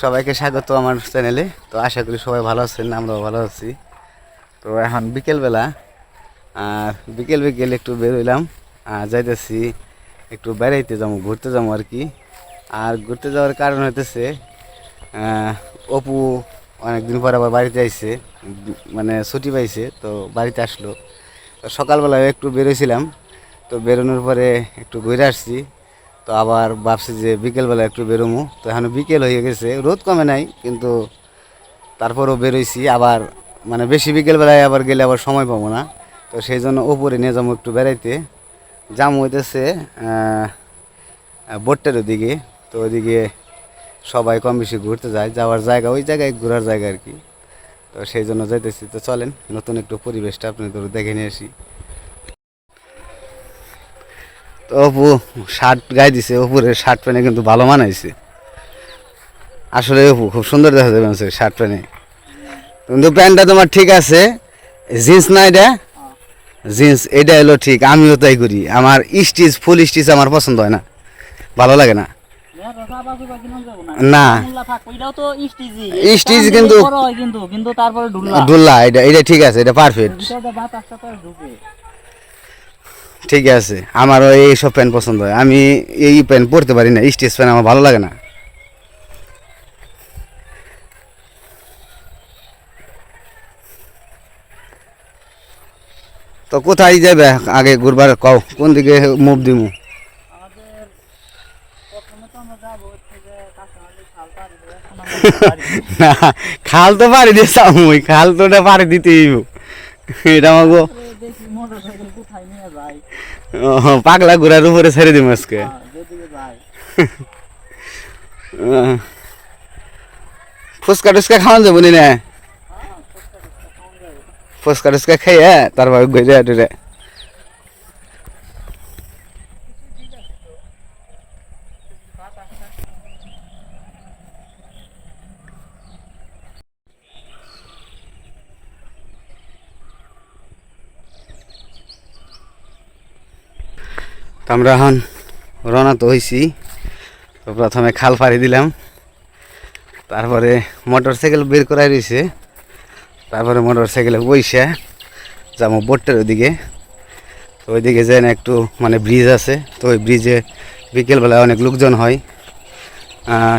সবাইকে স্বাগত আমার চ্যানেলে। তো আশা করি সবাই ভালো আছেন, আমরাও ভালো আছি। তো এখন বিকেলবেলা, আর বিকেল বিকেল একটু বেরোইলাম আর যাইতেছি একটু বেড়াইতে যাব, ঘুরতে যাব আর কি। আর ঘুরতে যাওয়ার কারণ হইতেছে অপু অনেকদিন পর আবার বাড়িতে আইছে মানে ছুটি পাইছে, তো বাড়িতে আসলো। তো সকালবেলায় একটু বেরোইছিলাম তো বেরোনোর পরে একটু ঘুরে আসছি। তো আবার ভাবছি যে বিকেলবেলা একটু বেরোমু। তো এখন বিকেল হয়ে গেছে, রোদ কমে নাই, কিন্তু তারপরও বেরোইছি। আবার মানে বেশি বিকেলবেলায় আবার গেলে আবার সময় পাবো না। তো সেই জন্য ওপরে নিয়ে যাব একটু বেড়াইতে। জাম হইতেছে বোটটার ওদিকে। তো ওইদিকে সবাই কম বেশি ঘুরতে যায়, যাওয়ার জায়গা, ওই জায়গায় ঘোরার জায়গা আর কি। তো সেই জন্য যাইতেছি। তো চলেন, নতুন একটু পরিবেশটা আপনাদের দেখে নিয়ে আসি। তো অপু শার্ট গায়ে দিছে। অপুরের শার্ট প্যান্টে কিন্তু ভালো মানাইছে। আসলে অপু খুব সুন্দর দেখা যাবে শার্ট প্যান্টে কিন্তু প্যান্টটা তোমার ঠিক আছে। জিন্স না এটা? জিন্স এটা হলো ঠিক আমিও তাই করি। আমার স্টিচ ফুল স্টিচ আমার পছন্দ হয় না। ভালো লাগে না। না। স্টিচ কিন্তু- ডুল্লা এটা এটা ঠিক আছে এটা পারফেক্ট ভিতরে বাতাসটা তো ঢুকে ঠিক আছে আমারও এইসব প্যান্ট পছন্দ হয়। আমি এই প্যান্ট পরতে পারি না স্টেজ প্যান্ট আমার ভালো লাগে না। তো কোথায় যাবে আগে ঘুরবার? কও কোন দিকে মুভ দিমু। না খাল তো পারি দিয়ে খাল তো পারি দিতেই এটা আমাকে তারপরে দেখি মোটরসাইকেল কোথায় নিয়ে যায় পাগলা ঘোরার উপরে ছেড়ে দিব আজকে। হ্যাঁ, ফুচকা টুচকা খাওয়ান যাব নি না? ফুচকা টুচকা খাইয়ে তারপর ঘুরে টুরে আমরা এখন রওনা তো হয়েছি তো প্রথমে খাল পাড়ি দিলাম। তারপরে মোটর সাইকেল বের করাই রয়েছে তারপরে মোটর সাইকেলে বইসে যাব বোটটার ওদিকে তো ওইদিকে যেন একটু মানে ব্রিজ আছে। তো ওই ব্রিজে বিকেলবেলায় অনেক লোকজন হয়।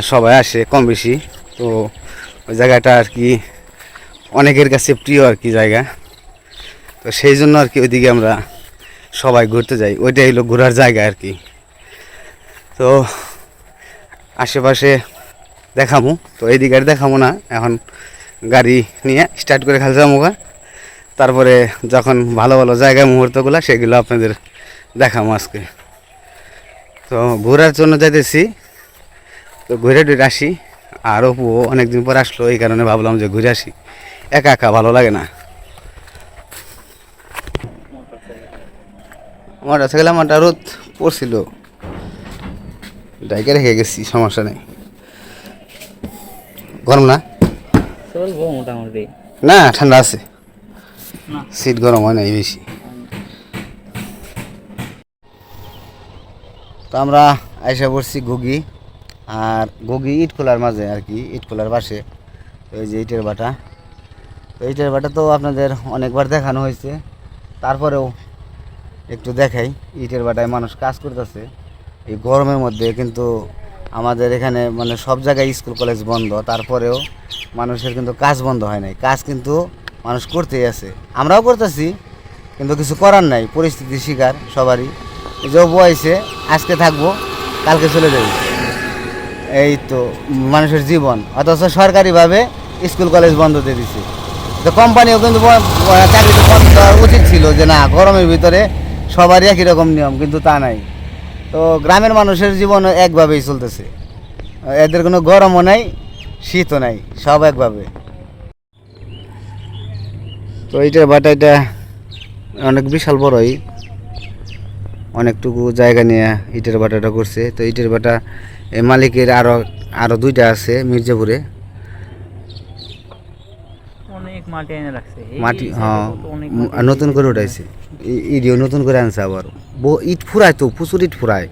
সবাই আসে কম বেশি। তো ওই জায়গাটা আর কি অনেকের কাছে প্রিয় আর কি জায়গা। তো সেই জন্য আর কি ওইদিকে আমরা সবাই ঘুরতে যাই। ওইটাই হলো ঘোরার জায়গা আর কি। তো আশেপাশে দেখামু। তো এইদিকে আর দেখামো না। এখন গাড়ি নিয়ে স্টার্ট করে খালি যাব তারপরে যখন ভালো ভালো জায়গা মুহূর্তগুলো সেগুলো আপনাদের দেখামু আজকে। তো ঘোরার জন্য যাইতেছি। তো ঘুরে টুরে আসি। আর অপু অনেকদিন পর আসলো, এই কারণে ভাবলাম যে ঘুরে আসি। একা একা ভালো লাগে না। মোটর সাইকেল আমারটা রোদ পড়ছিল। ডাইকে রেখে গেছি সমস্যা নেই। গরম না? চলবো মোটামুটি। না ঠান্ডা আছে। না। সিট গরম হয় নাই বেশি। তো আমরা আইসা পড়ছি গুগি আর গুগি ইট খোলার মাঝে আর কি ইট খোলার পাশে। এই যে ইটের বাটা। তো ইটের বাটা তো আপনাদের অনেকবার দেখানো হয়েছে। তারপরেও একটু দেখাই, ইটের বাটায় মানুষ কাজ করতেছে। এই গরমের মধ্যে কিন্তু আমাদের এখানে মানে সব জায়গায় স্কুল, কলেজ বন্ধ, তারপরেও মানুষের কিন্তু কাজ বন্ধ হয় নাই। কাজ কিন্তু মানুষ করতেই আছে। আমরাও করতেছি, কিন্তু কিছু করার নাই, পরিস্থিতির শিকার সবারই। যে বয়সে আজকে থাকব, কালকে চলে যাবে এই তো মানুষের জীবন, অথচ সরকারিভাবে স্কুল, কলেজ বন্ধ দিয়ে দিছে। তো কোম্পানিও কিন্তু চাকরিতে বন্ধ উচিত ছিল যে না, গরমের ভিতরে সবারই একই রকম নিয়ম কিন্তু তা নাই। তো গ্রামের মানুষের জীবন একভাবেই চলতেছে। এদের কোনো গরমও নাই শীতও নাই সব একভাবে। তো এইটার বাটা এটা অনেক বিশাল বড়ই। অনেকটুকু জায়গা নিয়ে ইটের বাটাটা করছে। তো ইটের বাটা মালিকের আরও আরও দুইটা আছে মির্জাপুরে। মাটি হ্যাঁ নতুন করে উঠাইছে। ইডিও নতুন করে আনছে আবার। ইট ফুরায় তো প্রচুর ইট ফুরায়।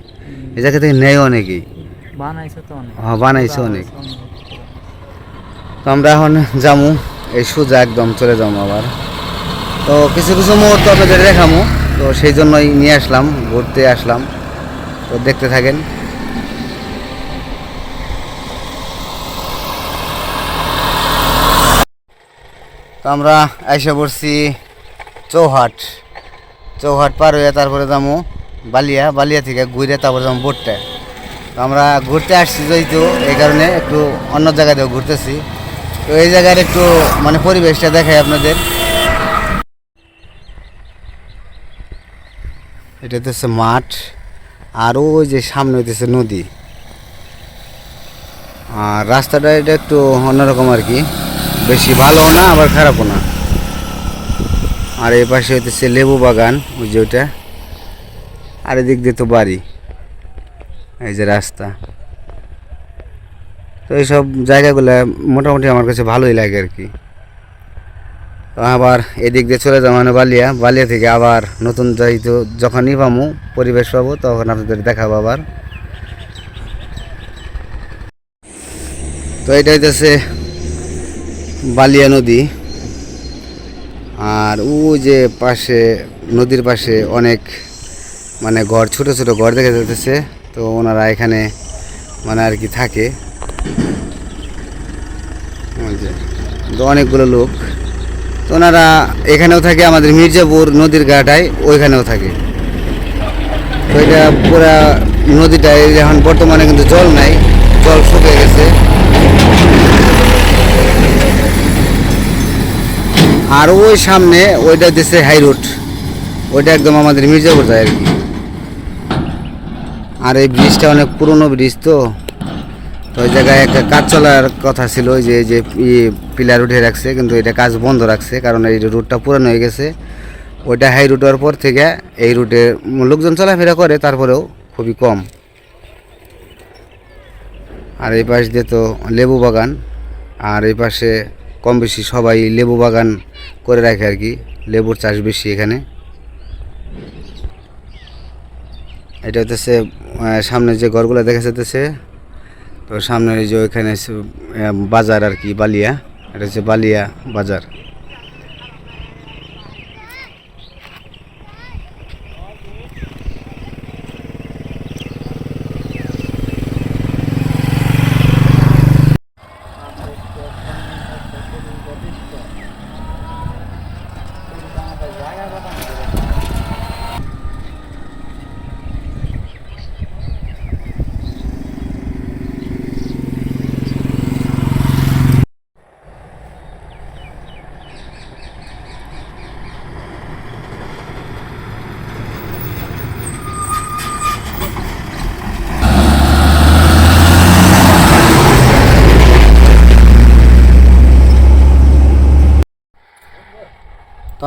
এই জায়গা থেকে নেয় অনেকেই। হ্যাঁ বানাইছে অনেক। তো আমরা এখন যামু এই সোজা একদম চলে যাব আবার। তো কিছু কিছু মুহূর্ত আপনাদের দেখামু তো সেই জন্যই নিয়ে আসলাম ঘুরতে আসলাম। তো দেখতে থাকেন। তো আমরা এসে পড়ছি চৌহাট। চৌহাট পার হয়ে তারপরে যাব বালিয়া বালিয়া থেকে ঘুরে তারপরে যাব বোটটা তো আমরা ঘুরতে আসছি যেহেতু, এই কারণে একটু অন্য জায়গাতেও ঘুরতেছি। তো এই জায়গার একটু মানে পরিবেশটা দেখাই আপনাদের। এটা হচ্ছে মাঠ, আর ওই যে সামনে হইতেছে নদী। আর রাস্তাটা এটা একটু অন্যরকম আর কি। বেশি ভালো না, আবার খারাপও না। আর এই পাশে হইতেছে লেবু বাগান, ওই যে ওইটা। আর এদিক দিয়ে তো বাড়ি, এই যে রাস্তা। তো এইসব জায়গাগুলো মোটামুটি আমার কাছে ভালোই লাগে আর কি। আবার এদিক দিয়ে চলে যাব মানে বালিয়া। বালিয়া থেকে আবার নতুন যেহেতু যখনই পাবো পরিবেশ পাবো, তখন আপনাদের দেখাবো আবার। তো এটা হইতেছে বালিয়া নদী। আর ও যে পাশে, নদীর পাশে অনেক মানে ঘর, ছোট ছোট ঘর দেখা যাচ্ছে তো ওনারা এখানে মানে আর কি থাকে। অনেকগুলো লোক। তো ওনারা এখানেও থাকে, আমাদের মির্জাপুর নদীর ঘাটায় ওইখানেও থাকে। তো এটা পুরা নদীটায় এখন বর্তমানে কিন্তু জল নাই, জল শুকিয়ে গেছে। আর ওই সামনে ওইটা দিচ্ছে হাই রোড। ওইটা একদম আমাদের মির্জাপুর যায় আর কি। আর এই ব্রিজটা অনেক পুরনো ব্রিজ তো। তো ওই জায়গায় একটা কাজ চলার কথা ছিল যে যে পিলার উঠে রাখছে, কিন্তু এটা কাজ বন্ধ রাখছে, কারণ এই রুটটা পুরানো হয়ে গেছে। ওইটা হাই রুট হওয়ার পর থেকে এই রুটে লোকজন চলাফেরা করে, তারপরেও খুবই কম। আর এই পাশ দিয়ে তো লেবু বাগান, আর এই পাশে কম বেশি সবাই লেবু বাগান করে রাখে আর কি, লেবুর চাষ বেশি এখানে। এটা হতেছে সামনে যে ঘরগুলো দেখা যাচ্ছে তো সামনে যে ওইখানে বাজার আর কি, বালিয়া। এটা হচ্ছে বালিয়া বাজার।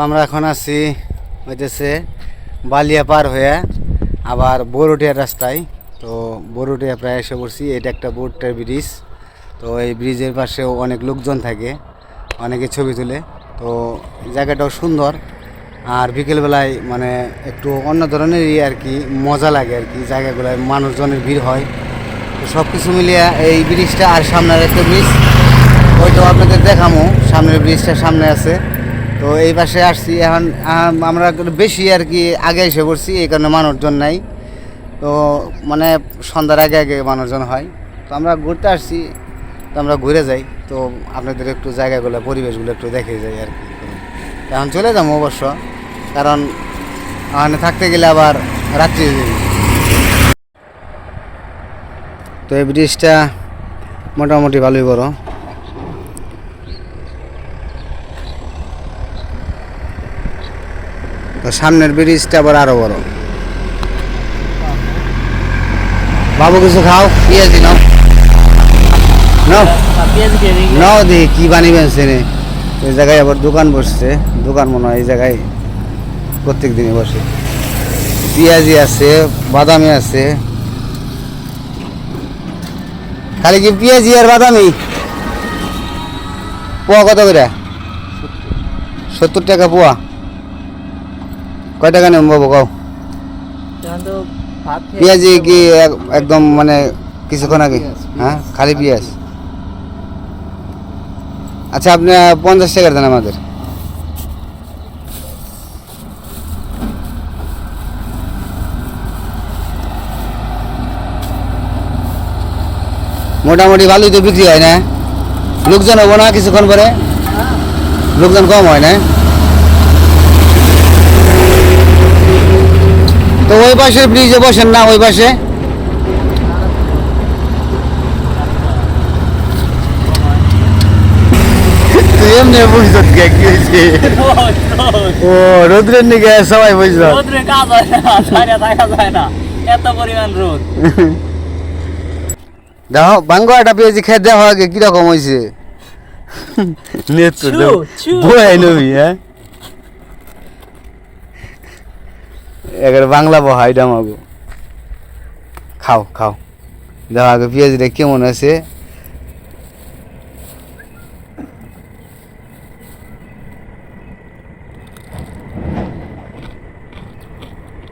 আমরা এখন আছি হইতেছে বালিয়া পার হয়ে আবার বরুটিয়ার রাস্তায়। তো বরুটিয়া প্রায় এসে পড়ছি, এটা একটা বোটটার ব্রিজ তো এই ব্রিজের পাশেও অনেক লোকজন থাকে, অনেকে ছবি তুলে। তো জায়গাটাও সুন্দর। আর বিকেলবেলায় মানে একটু অন্য ধরনেরই আর কি মজা লাগে আর কি, জায়গাগুলোয় মানুষজনের ভিড় হয়। তো সব কিছু মিলিয়ে এই ব্রিজটা আর সামনের একটা ব্রিজ ওইটাও আপনাদের দেখামো। সামনের ব্রিজটা সামনে আছে। তো এই পাশে আসছি, এখন আমরা বেশি আর কি আগে এসে পড়ছি, এই কারণে মানুষজন নাই। তো মানে সন্ধ্যার আগে আগে মানুষজন হয়। তো আমরা ঘুরতে আসছি, তো আমরা ঘুরে যাই। তো আপনাদের একটু জায়গাগুলো, পরিবেশগুলো একটু দেখে যাই আর কি। এখন চলে যাব অবশ্য, কারণ ওখানে থাকতে গেলে আবার রাত্রি তো এই ব্রিজটা মোটামুটি ভালোই বড় তো সামনের ব্রিজটা আবার আরও বড়। বাবু, কিছু খাও? পেঁয়াজি নাও। নাও। দেখি কি বানিবেন সেনে ওই জায়গায় আবার দোকান বসছে। দোকান মনে হয় এই জায়গায় প্রত্যেক দিনই বসে। পেঁয়াজি আছে, বাদামি আছে। খালি কি পেঁয়াজি আর বাদামি? পোয়া কত করে? সত্তর টাকা পোয়া? কয় টাকা নেব বাবু কাও? পেঁয়াজি কি এক- একদম মানে কিছুক্ষণ আগে? হ্যাঁ? খালি পেঁয়াজ? আচ্ছা আপনি পঞ্চাশ টাকা দেন আমাদের। মোটামুটি ভালোই তো বিক্রি হয় না? লোকজন হব না কিছুক্ষণ পরে? লোকজন কম হয় না? তো ওই পাশের ব্রিজে বসেন না ওই পাশে। তুই এমনি বুঝত কে কি হয়েছে? ও রোদ্রের নিকে সবাই বুঝল রোদ্রে কাজ হয় না ছায়া দেখা যায় না। এত পরিমাণ রোদ। দেখো বাঙ্গুয়াটা পেয়েছি খেয়ে আগে কীরকম হয়েছে। বই নবি হ্যাঁ? এবার বাংলা বহা, এটা মাগো খাও খাও। দেখো আগে পেঁয়াজটা কেমন আছে?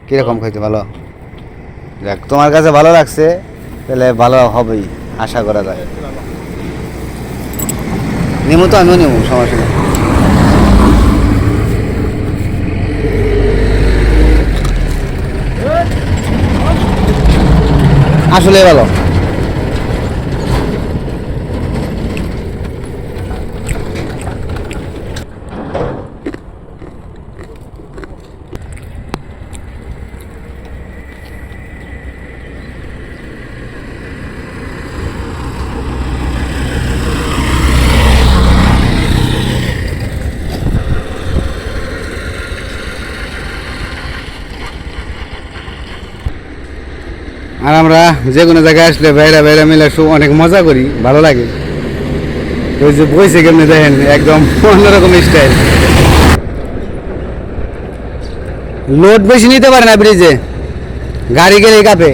কীরকম খাইতে ভালো? দেখ, তোমার কাছে ভালো লাগছে, তাহলে ভালো হবেই, আশা করা যায়। নেমু তো আমিও নেব সমস্যা নেই। আসলে ভালো আর আমরা যে কোনো জায়গায় আসলে বাইরা বাইরা মিলে অনেক মজা করি, ভালো লাগে। ওই যে বইছে কেমনি দেখেন, একদম অন্যরকম স্টাইল লোড বেশি নিতে পারে না ব্রিজে গাড়ি গেলে কাপে।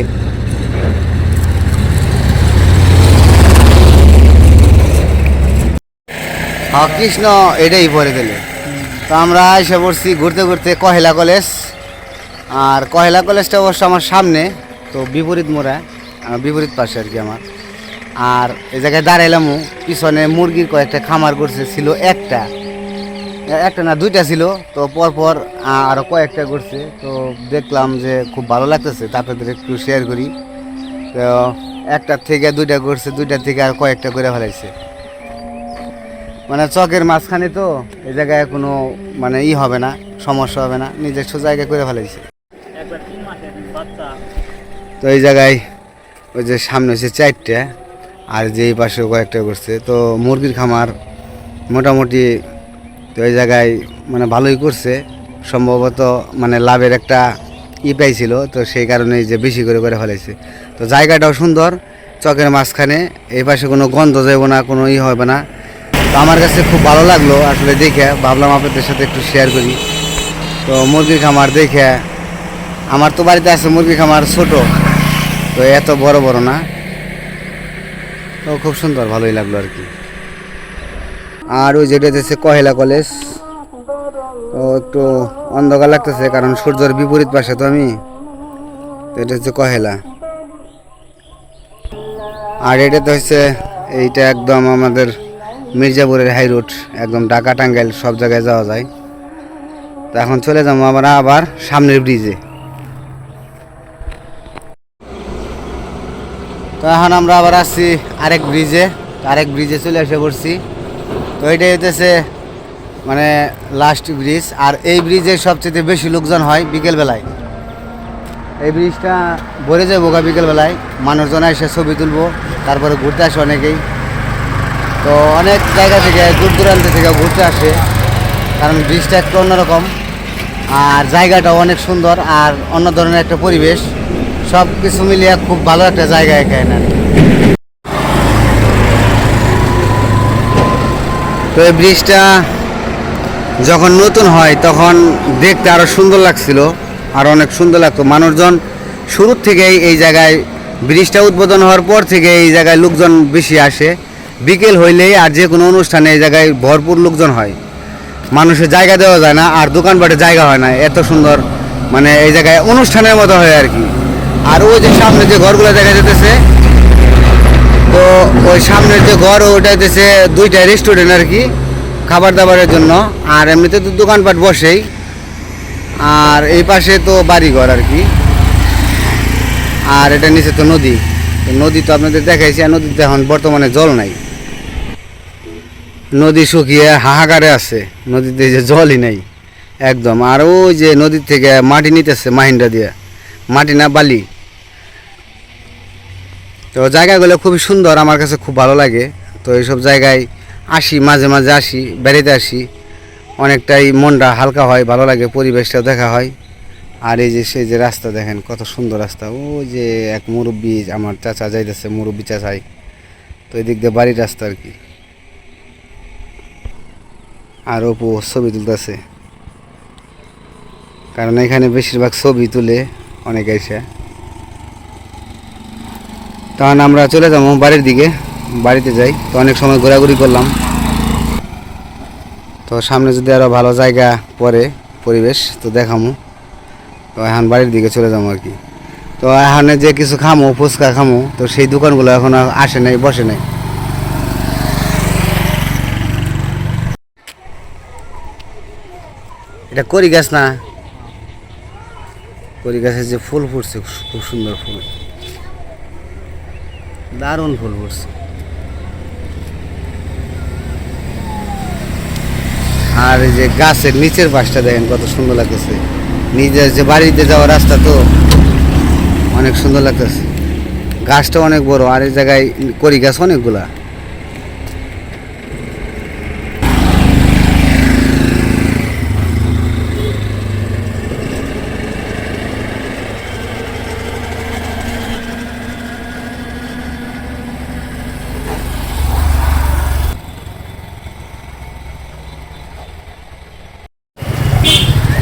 হ্যাঁ কৃষ্ণ, এটাই পরে দিলে তো আমরা এসে পড়ছি ঘুরতে ঘুরতে কহেলা কলেজ। আর কহেলা কলেজটা অবশ্য আমার সামনে, তো বিপরীত মোড়া। বিপরীত পাশে আর কি আমার। আর এই জায়গায় দাঁড়াইলামও, পিছনে মুরগির কয়েকটা খামার করছে ছিল একটা। একটা না, দুইটা ছিল, তো পরপর, আ- আরও কয়েকটা করছে তো দেখলাম যে খুব ভালো লাগতেছে, তা আপনাদের একটু শেয়ার করি। তো একটার থেকে দুইটা করছে দুইটার থেকে আর কয়েকটা করে ফেলাইছে। মানে চকের মাঝখানে তো এই জায়গায় কোনো মানে ই হবে না, সমস্যা হবে না, নিজস্ব জায়গায় করে ফেলাইছে। তো এই জায়গায় ওই যে সামনে হচ্ছে চারটে, আর যে এই পাশে কয়েকটা করছে। তো মুরগির খামার মোটামুটি তো ওই জায়গায় মানে ভালোই করছে। সম্ভবত মানে লাভের একটা ই পাইছিল, তো সেই কারণে যে বেশি করে করে ফেলাইছে। তো জায়গাটাও সুন্দর, চকের মাঝখানে, এই পাশে কোনো গন্ধ যাব না, কোনো ই হবে না। তো আমার কাছে খুব ভালো লাগল আসলে দেখে, ভাবলাম আপনাদের সাথে একটু শেয়ার করি। তো মুরগির খামার দেখে, আমার তো বাড়িতে আছে মুরগি খামার ছোট। তো এত বড় বড় না। তো খুব সুন্দর, ভালোই লাগল আর কি। আর ওই যেটা হচ্ছে কহেলা কলেজ, তো একটু অন্ধকার লাগতেছে কারণ সূর্যের বিপরীত পাশে তো আমি। তো এটা হচ্ছে কহেলা। আর এটা তো হচ্ছে, এইটা একদম আমাদের মির্জাপুরের হাই রোড, একদম ঢাকা টাঙ্গাইল সব জায়গায় যাওয়া যায়। তো এখন চলে যাব আমরা আবার সামনের ব্রিজে তো এখন আমরা আবার আসছি আরেক ব্রিজে আরেক ব্রিজে চলে এসে পড়ছি। তো এটাই হইতেছে মানে লাস্ট ব্রিজ আর এই ব্রিজে সবচেয়ে বেশি লোকজন হয় বিকেলবেলায়। এই ব্রিজটা ভরে যাব গা বিকেলবেলায়, মানুষজন এসে ছবি তুলবো, তারপরে ঘুরতে আসে অনেকেই। তো অনেক জায়গা থেকে, দূর দূরান্ত থেকে ঘুরতে আসে, কারণ ব্রিজটা একটু অন্যরকম, আর জায়গাটাও অনেক সুন্দর, আর অন্য ধরনের একটা পরিবেশ। সব কিছু মিলিয়ে খুব ভালো একটা জায়গা এখানে। আর তো এই ব্রিজটা যখন নতুন হয়, তখন দেখতে আরও সুন্দর লাগছিল, আর অনেক সুন্দর লাগতো। মানুষজন শুরুর থেকেই এই জায়গায় ব্রিজটা উদ্বোধন হওয়ার পর থেকে এই জায়গায় লোকজন বেশি আসে। বিকেল হইলেই আর যে কোনো অনুষ্ঠানে এই জায়গায় ভরপুর লোকজন হয়। মানুষের জায়গা দেওয়া যায় না, আর দোকানপাটে জায়গা হয় না। এত সুন্দর মানে এই জায়গায় অনুষ্ঠানের মতো হয় আর কি। আর ওই যে সামনে যে ঘরগুলো দেখা যেতেছে তো ওই সামনের যে ঘর ওটা হইতেছে দুইটা রেস্টুরেন্ট আর কি খাবার দাবারের জন্য। আর এমনিতে তো দোকানপাট বসেই। আর এই পাশে তো বাড়িঘর আর কি। আর এটা নিচে তো নদী। নদী তো আপনাদের দেখাইছি, আর নদীতে এখন বর্তমানে জল নাই। নদী শুকিয়ে হাহাকারে আছে। নদীতে যে জলই নেই, একদম। আর ওই যে নদীর থেকে মাটি নিতেছে মাহিন্ডা দিয়ে। মাটি না বালি। তো জায়গাগুলো খুবই সুন্দর, আমার কাছে খুব ভালো লাগে। তো এইসব জায়গায় আসি, মাঝে মাঝে আসি বেড়াতে আসি। অনেকটাই মনটা হালকা হয়, ভালো লাগে, পরিবেশটাও দেখা হয়। আর এই যে সেই যে রাস্তা দেখেন, কত সুন্দর রাস্তা। ও যে এক মুরব্বী আমার চাচা যাইতেছে, মুরব্বী চাচাই। তো এদিক দিয়ে বাড়ির রাস্তা আর কি। আর অপু ছবি তুলতেছে। কারণ এখানে বেশিরভাগ ছবি তুলে অনেক এসে তখন আমরা চলে যাব বাড়ির দিকে, বাড়িতে যাই। তো অনেক সময় ঘোরাঘুরি করলাম। তো সামনে যদি আরও ভালো জায়গা পড়ে, পরিবেশ, তো দেখামো। তো এখন বাড়ির দিকে চলে যাব আর কি। তো এখানে যে কিছু খামো, ফুচকা খামো, তো সেই দোকানগুলো এখন আসে নাই, বসে নাই। এটা করি গাছ না? করি গাছের যে ফুল ফুটছে, খুব সুন্দর ফুল। দারুণ ফুল ফুটছে। আর এই যে গাছের নিচের পাশটা দেখেন কত সুন্দর লাগতেছে। নিজের যে বাড়িতে যাওয়ার রাস্তা তো অনেক সুন্দর লাগতেছে। গাছটা অনেক বড়, আর এই জায়গায় করি গাছ অনেকগুলা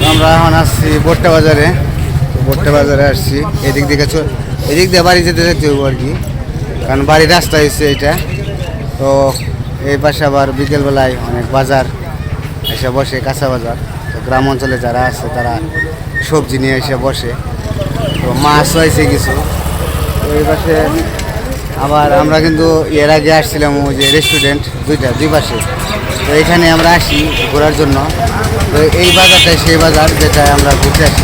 তো আমরা এখন আসছি বোট্টা বাজারে। বোট্টা বাজারে আসছি। এদিক দিকে চ- এদিক দিয়ে বাড়ি যেতে যেতে হইব আর কি। কারণ বাড়ির রাস্তা হচ্ছে এটা তো এই পাশে আবার বিকেলবেলায় অনেক বাজার। এসে বসে কাঁচা বাজার। তো গ্রাম অঞ্চলে যারা আছে তারা সবজি নিয়ে এসে বসে। তো মাছ হয়েছে কিছু। তো এই পাশে আবার আমরা কিন্তু এর আগে আসছিলাম ওই যে রেস্টুরেন্ট দুইটা, দুই পাশে। তো এখানে আমরা আসি ঘোরার জন্য। তো এই বাজারটাই সেই বাজার যেটা আমরা ঘুরতে আসি।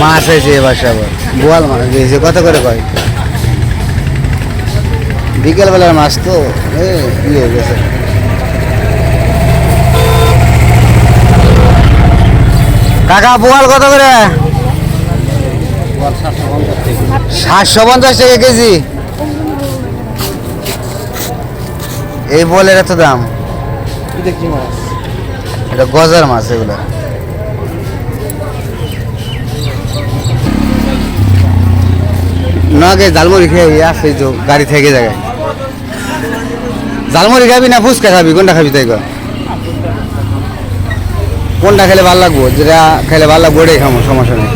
মাছ হয়েছে এ বাসে আবার বোয়াল মাছ দিয়েছে কত করে কয়? বিকেলবেলার মাছ তো। ইয়ে হয়ে গেছে? কাকা, বোয়াল কত করে? সাতশো পঞ্চাশ টাকা কেজি। এই বলের এত দাম? এটা গজার মাছ এগুলো। না গে জালমুড়ি খেয়ে আসছে তো গাড়ি থেকে জায়গায়। জালমুড়ি খাবি না ফুচকা খাবি? কোনটা খাবি তাই? কোনটা খেলে ভালো লাগবো? যেটা খেলে ভালো লাগবো ওটাই খাব সমস্যা নেই।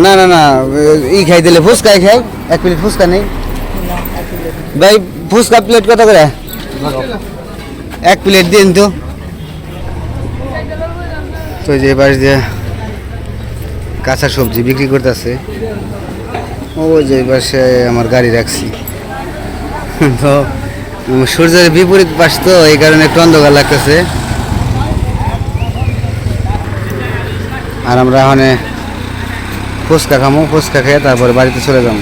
না না না, ই খাই দিলে ফুচকাই খাই, এক প্লেট ফুচকা নেই। ভাই, ফুচকা প্লেট কত করে? এক প্লেট দিন তো। তো যে পাশ দিয়ে কাঁচা সবজি বিক্রি করতেছে ও যে পাশে আমার গাড়ি রাখছি। তো সূর্যের বিপরীত পাশ তো, এই কারণে একটু অন্ধকার লাগতেছে। আর আমরা ওখানে ফুচকা খামো ফুচকা খেয়ে তারপরে বাড়িতে চলে যাব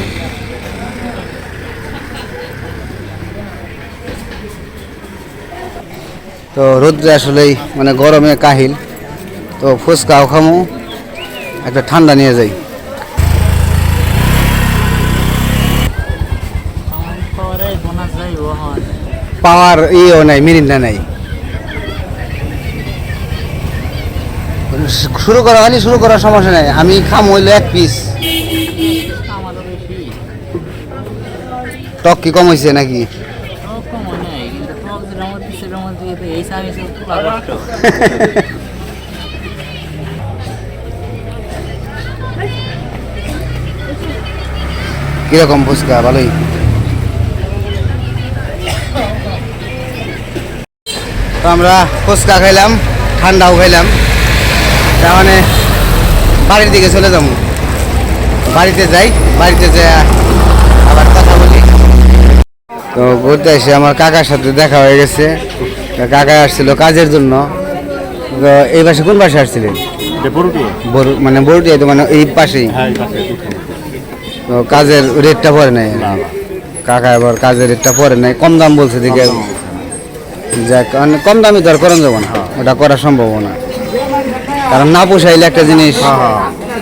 তো রোদ্রে আসলেই মানে গরমে কাহিল। তো ফুচকাও খামো একটা ঠান্ডা নিয়ে যাই। পাওয়ার ইয়েও নাই মিরিন্ডা নাই। শুরু করা হলে শুরু করার সমস্যা নাই। আমি খাম হইল এক পিস টক কি কম হয়েছে নাকি? কীরকম ফুচকা ভালোই? তো আমরা ফুচকা খাইলাম ঠান্ডাও খাইলাম। তার মানে বাড়ির দিকে চলে যাব। বাড়িতে যাই বাড়িতে যাই আবার কথা বলি। তো ঘুরতে এসে আমার কাকার সাথে দেখা হয়ে গেছে। কাকা আসছিল কাজের জন্য। তো এই পাশে কোন পাশে আসছিলেন? বড় মানে বড়টি তো মানে এই পাশেই। তো কাজের রেটটা পরে নাই? কাকা এবার কাজের রেটটা পরে নাই। কম দাম বলছে দিকে যাক মানে কম দামি তো আর করা যাব না। ওটা করা সম্ভব না। কারণ না পোষাইলে একটা জিনিস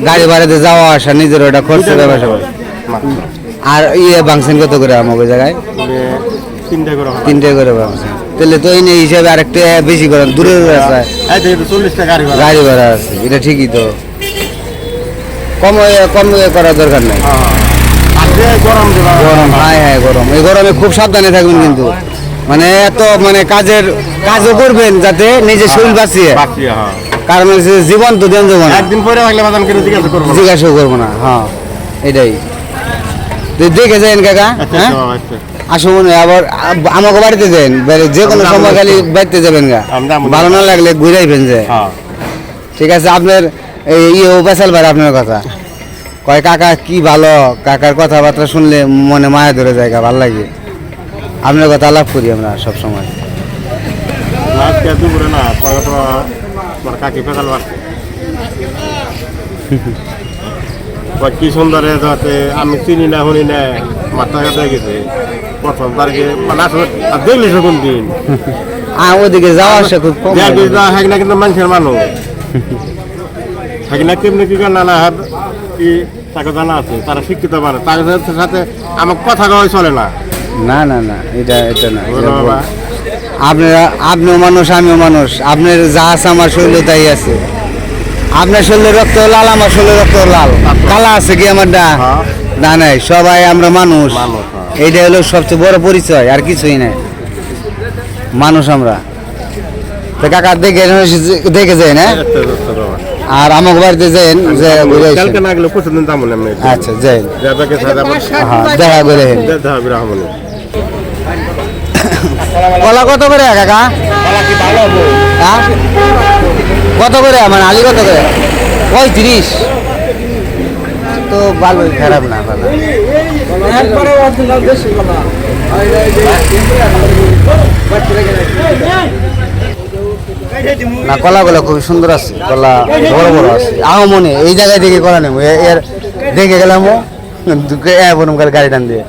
গাড়ি ভাড়াতে যাওয়া আসা নিজের ওটা খরচ ব্যবসা করে। আর ইয়ে বাংসেন কত করে আমাকে জায়গায়? তিনটা করে হবে তিনটে করে বাংসেন তাহলে তো এই নিয়ে হিসাবে আরেকটা বেশি করে দূরে আছে। চল্লিশটা গাড়ি ভাড়া। গাড়ি ভাড়া আছে এটা ঠিকই তো। কম কম করার দরকার নেই। গরম হ্যাঁ। হ্যাঁ গরম এই গরমে খুব সাবধানে থাকবেন কিন্তু। মানে এত মানে কাজের কাজও করবেন যাতে নিজের শরীর বাঁচিয়ে হ্যাঁ। কারণ হচ্ছে জীবন তো দেন যাব না। একদিন পরে থাকলে বাদাম কিনে জিজ্ঞাসা করব। জিজ্ঞাসা করব না হ্যাঁ এটাই। দেখে যাইন কাকা আচ্ছা হ্যাঁ? আচ্ছা, আচ্ছা। আসো মনে আবার আমাকে বাড়িতে যাইন যে কোনো সময় খালি বাড়িতে যাবেন গা। ভালো না লাগলে ঘুরাইবেন যে। হ্যাঁ। ঠিক আছে আপনার এই ইয়ে বেসাল ভাই আপনার কথা। কয় কাকা কি ভালো? কাকার কথাবার্তা শুনলে মনে মায়া ধরে যায় গা, ভালো লাগে। আপনার কথা আলাপ করি আমরা সব সময় আজকে দুপুরে না কাকি কয় কি সুন্দরে যাতে আমি চিনি না শুনি না মাথা কাটা গেছে। প্রথম তারিখে মানে আসলে দেখলি সে কোন দিন। আর ওদিকে যাওয়া আসা খুব কম হয়। না কিন্তু মানুষের মানুষ। হাকি না কেমনি কি না না হাত কি তাকে জানা আছে তারা শিক্ষিত তার সাথে- সাথে আমার কথা কওয়াই চলে না। না না না এটা এটা না আপনারা আপনিও মানুষ আমিও মানুষ। আপনার যা আছে আমার শরীরে তাই আছে। আপনার শরীরে রক্ত লাল আমার শরীরে রক্ত লাল। কালা আছে কি আমার ডা হ্যাঁ। না নাই। সবাই আমরা মানুষ। হ্যাঁ। এইটা হলো সবচেয়ে বড় পরিচয় আর কিছুই নাই। মানুষ আমরা। তো কাকা দেখে দেখে যাই না। আর আমাকে বাড়িতে যাইন যে ঘুরে না গেলে প্রতিদিন যাব না এমনি আচ্ছা আবার হ্যাঁ দেখা করে হেন। দেখা হবে রাহমনি কলা কত করে কাকা? হ্যাঁ? কত করে মানে আলি কত করে? পঁয়ত্রিশ। তো ভালো খারাপ না ভালো। না কলাগুলো খুবই সুন্দর আছে। কলা বড় বড় আছে। আহ মনে এই জায়গায় দেখে কলা নেব। এর দেখে গেলাম গাড়ি টান দিয়ে।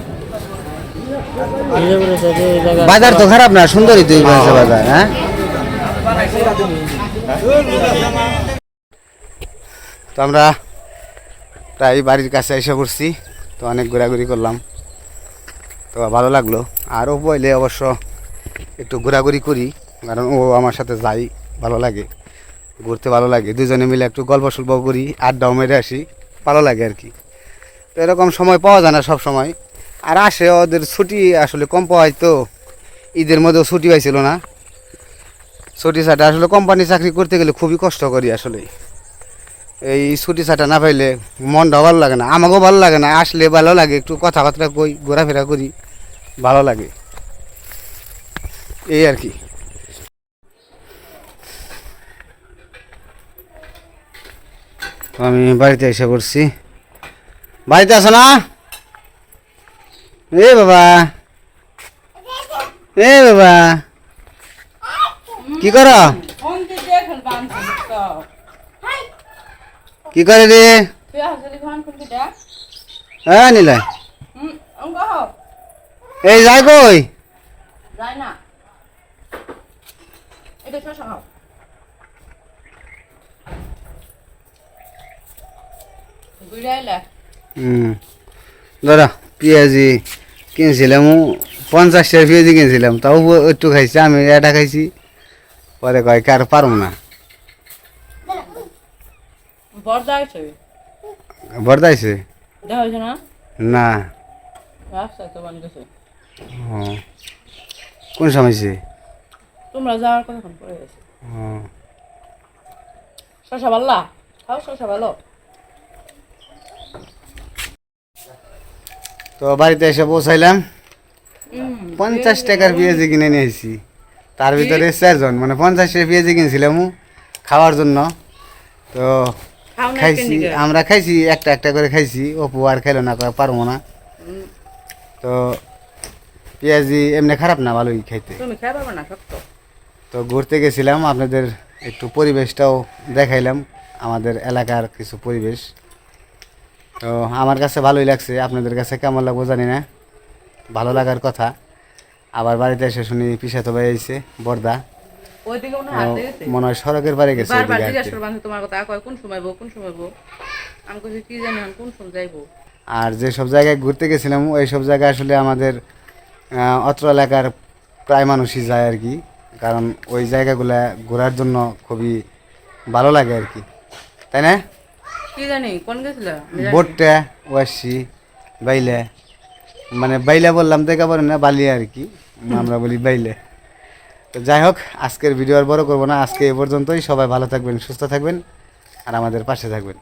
বাজার তো খারাপ না, সুন্দরই তুই বাজার হ্যাঁ? তো আমরা প্রায় বাড়ির কাছে এসে পড়ছি, তো অনেক ঘোরাঘুরি করলাম। তো ভালো লাগল। আরও পইলে অবশ্য একটু ঘোরাঘুরি করি, কারণ ও আমার সাথে যাই, ভালো লাগে। ঘুরতে ভালো লাগে। দুজনে মিলে একটু গল্প সল্প করি, আড্ডাও মেরে আসি, ভালো লাগে আর কি। তো এরকম সময় পাওয়া যায় না সব সময় আর আসে ওদের ছুটি আসলে কম পাওয়া তো ঈদের মধ্যেও ছুটি পাইছিল না। ছুটি ছাটা আসলে কোম্পানি চাকরি করতে গেলে খুবই কষ্ট করি আসলে। এই ছুটি ছাটা না পাইলে মনটাও ভালো লাগে না, আমাকেও ভালো লাগে না, আসলে ভালো লাগে, একটু কথাবার্তা কই, ঘোরাফেরা করি, ভালো লাগে। এই আর কি। আমি বাড়িতে এসে পড়ছি। বাড়িতে আছো না? এ বাবা। এ বাবা। কি করো? কি করে রে? হ্যাঁ নিলাই এই যাই কই? যাই না এটা শশা খাও ঘুরাইলে হুম। দাদা পেঁয়াজি। কিনছিলাম পঞ্চাশ টাকা পেঁয়াজি কিনছিলাম তাও একটু খাইছি আমি এটা খাইছি পরে কয় কার পারব না। বর্দা বর্দাইছে না? গেছে কোন সময়ছে তোমরা যাওয়ার কতক্ষণ পরে গেছে। ও। শশা ভাল্লা খাও শশা ভালো। তো বাড়িতে এসে পৌঁছাইলাম। পঞ্চাশ টাকার পেঁয়াজি কিনে নিয়েছি তার ভিতরে চারজন মানে পঞ্চাশ টাকা পেঁয়াজি কিনছিলাম খাওয়ার জন্য। তো খাইছি আমরা খাইছি একটা একটা করে খাইছি অপু আর খাইলো না পারব না। তো পেঁয়াজি এমনি খারাপ না ভালোই খাইতে। তো ঘুরতে গেছিলাম আপনাদের একটু পরিবেশটাও দেখাইলাম আমাদের এলাকার কিছু পরিবেশ। তো আমার কাছে ভালোই লাগছে আপনাদের কাছে কেমন লাগবো জানি না ভালো লাগার কথা। আবার বাড়িতে এসে শুনি পিসা তো আইছে বর্দা। মনে হয় মনে হয় সড়কের বাড়ি গেছে তোমার কথা কয় কোন সময় কোন সময় আমি কি জানি কোন সময় যাইবো? আর যে সব জায়গায় ঘুরতে গেছিলাম ওই সব জায়গায় আসলে আমাদের অত্র এলাকার প্রায় মানুষই যায় আর কি। কারণ ওই জায়গাগুলা ঘোরার জন্য খুবই ভালো লাগে আর কি। তাই না? বোটটা ওয়াসি বাইলে। মানে বাইলে বললাম, দেখা পারে না, বালি আর কি। আমরা বলি বাইলে। তো যাই হোক, আজকের ভিডিও আর বড় করব না। আজকে এ পর্যন্তই। সবাই ভালো থাকবেন, সুস্থ থাকবেন, আর আমাদের পাশে থাকবেন।